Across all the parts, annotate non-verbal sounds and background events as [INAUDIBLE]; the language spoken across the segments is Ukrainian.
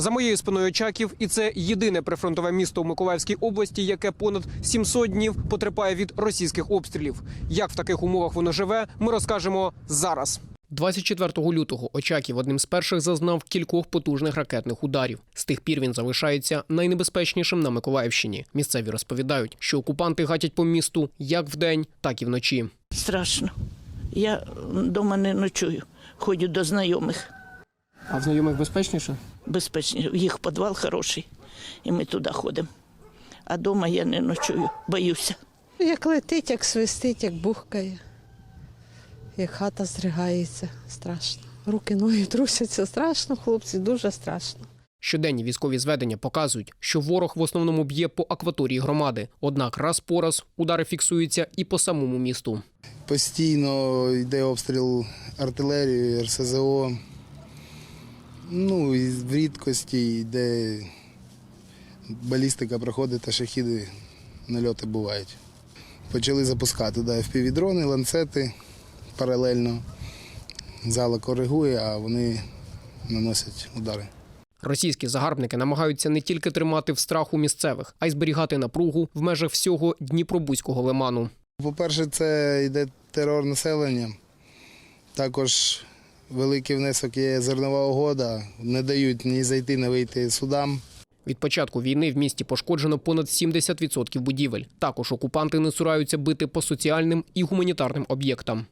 За моєю спиною Очаків, і це єдине прифронтове місто у Миколаївській області, яке понад 700 днів потерпає від російських обстрілів. Як в таких умовах воно живе, ми розкажемо зараз. 24 лютого Очаків одним з перших зазнав кількох потужних ракетних ударів. З тих пір він залишається найнебезпечнішим на Миколаївщині. Місцеві розповідають, що окупанти гатять по місту як вдень, так і вночі. Страшно. Я вдома не ночую, ходжу до знайомих. А в знайомих безпечніше? Безпечно. Їх підвал хороший, і ми туди ходимо. А вдома я не ночую, боюся. Як летить, як свистить, як бухкає, як хата зригається. Страшно. Руки, ноги трусяться. Страшно, хлопці, дуже страшно. Щоденні військові зведення показують, що ворог в основному б'є по акваторії громади. Однак раз по раз удари фіксуються і по самому місту. Постійно йде обстріл артилерії, РСЗО. Ну і в рідкості йде балістика проходить, та шахіди нальоти бувають. Почали запускати да, FPV-дрони, ланцети паралельно. Зала коригує, а вони наносять удари. Російські загарбники намагаються не тільки тримати в страху місцевих, а й зберігати напругу в межах всього Дніпробузького лиману. По-перше, це йде терор населення. Також великий внесок є зернова угода. Не дають ні зайти, ні вийти судам. Від початку війни в місті пошкоджено понад 70% будівель. Також окупанти не цураються бити по соціальним і гуманітарним об'єктам.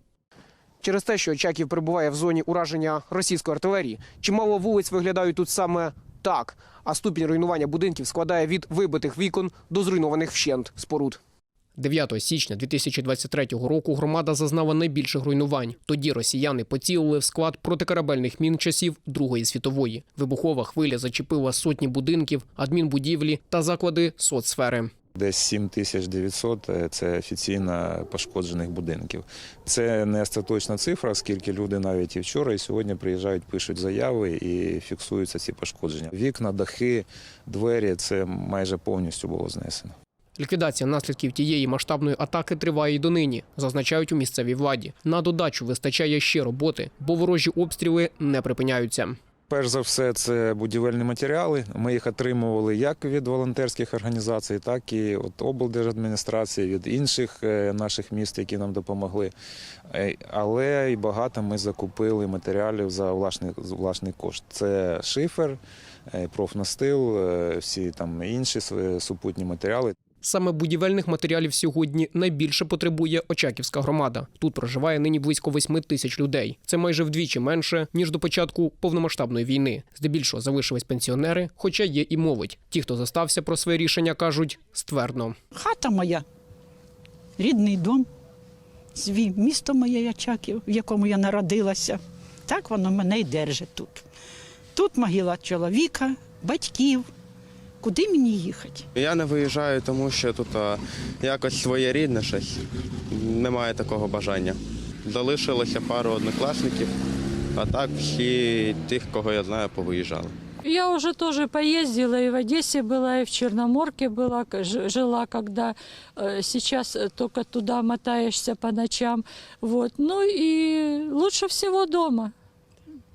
Через те, що Очаків перебуває в зоні ураження російської артилерії, чимало вулиць виглядають тут саме так. А ступінь руйнування будинків складає від вибитих вікон до зруйнованих вщент споруд. 9 січня 2023 року громада зазнала найбільших руйнувань. Тоді росіяни поцілили в склад протикорабельних мін часів Другої світової. Вибухова хвиля зачепила сотні будинків, адмінбудівлі та заклади соцсфери. Десь 7900 – це офіційно пошкоджених будинків. Це не остаточна цифра, оскільки люди навіть і вчора, і сьогодні приїжджають, пишуть заяви і фіксуються ці пошкодження. Вікна, дахи, двері це майже повністю було знесено. Ліквідація наслідків тієї масштабної атаки триває й донині, зазначають у місцевій владі. На додачу вистачає ще роботи, бо ворожі обстріли не припиняються. Перш за все, це будівельні матеріали. Ми їх отримували як від волонтерських організацій, так і від облдержадміністрації, від інших е, наших міст, які нам допомогли. Е, Але і багато ми закупили матеріалів за власний, власний кошт. Це шифер, е, профнастил, всі там інші су- супутні матеріали. Саме будівельних матеріалів сьогодні найбільше потребує Очаківська громада. Тут проживає нині близько 8 тисяч людей. Це майже вдвічі менше ніж до початку повномасштабної війни. Здебільшого залишились пенсіонери, хоча є і молодь. Ті, хто застався про своє рішення, кажуть ствердно. Хата моя, рідний дом, свій місто моє Ячаків, в якому я народилася. Так воно мене й держить тут. Тут могила чоловіка, батьків Куди мені їхати? Я не виїжджаю, тому що тут а, якось своєрідне щось. Немає такого бажання. Залишилося пару однокласників, а так всі тих, кого я знаю, повиїжджали. Я уже тоже поездила, и в Одессе была, и в Черноморке была, к- ж- жила, когда э, сейчас э, только туда мотаешься по ночам. Вот. Ну и лучше всего дома.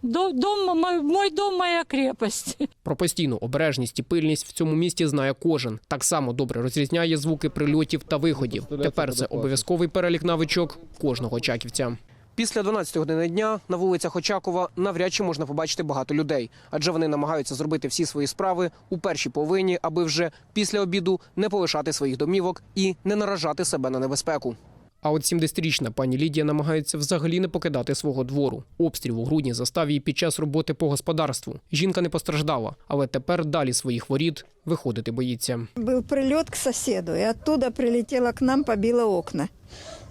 До- Дом, мой, мой дом, моя крепость. [LAUGHS] Про постійну обережність і пильність в цьому місті знає кожен. Так само добре розрізняє звуки прильотів та виходів. Тепер це обов'язковий перелік навичок кожного чаківця. Після 12 години дня на вулицях Очакова навряд чи можна побачити багато людей, адже вони намагаються зробити всі свої справи у першій половині, аби вже після обіду не полишати своїх домівок і не наражати себе на небезпеку. А от 70-річна пані Лідія намагається взагалі не покидати свого двору. Обстріл у грудні застав її під час роботи по господарству. Жінка не постраждала, але тепер далі своїх воріт виходити боїться. Был прилет к соседу, и оттуда прилетело к нам, побило окна.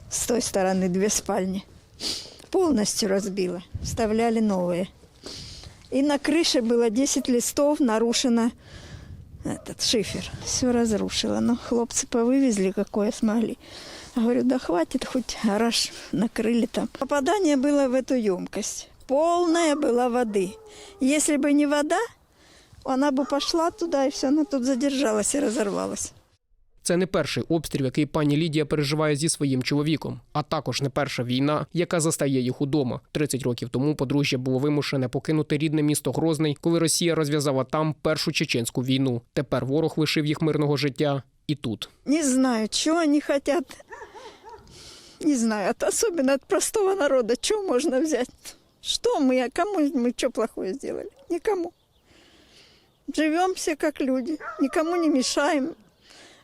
С той стороны две спальни. Полностью разбило. Вставляли новые. И на крыше было 10 листов, нарушено этот шифер. Все разрушило. Но хлопцы повывезли, какое смогли. Говорю, да хватит, хоть гараж накрыли там. Попадание было в эту емкость. Полная была воды. Если бы не вода, она бы пошла туда, и все, она тут задержалась и разорвалась. Це не перший обстріл, який пані Лідія переживає зі своїм чоловіком, а також не перша війна, яка застає їх удома. 30 років тому подружжя було вимушене покинути рідне місто Грозний, коли Росія розв'язала там першу чеченську війну. Тепер ворог лишив їх мирного життя і тут. Не знаю, чего они хотят. Не знаю, от, особенно от простого народа, что можно взять? Что мы, а кому мы что плохое сделали? Никому. Живем все как люди, никому не мешаем.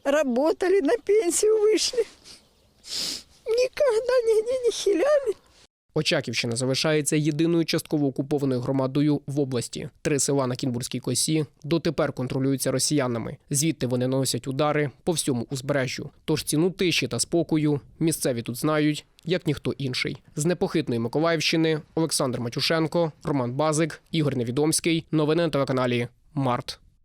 Работали, на пенсию вышли. Никогда нигде не хиляли. Очаківщина залишається єдиною частково окупованою громадою в області. Три села на Кінбурзькій косі дотепер контролюються росіянами. Звідти вони наносять удари по всьому узбережжю. Тож ціну тиші та спокою місцеві тут знають, як ніхто інший. З непохитної Миколаївщини Олександр Матюшенко, Роман Базик, Ігор Невідомський. Новини на телеканалі Март.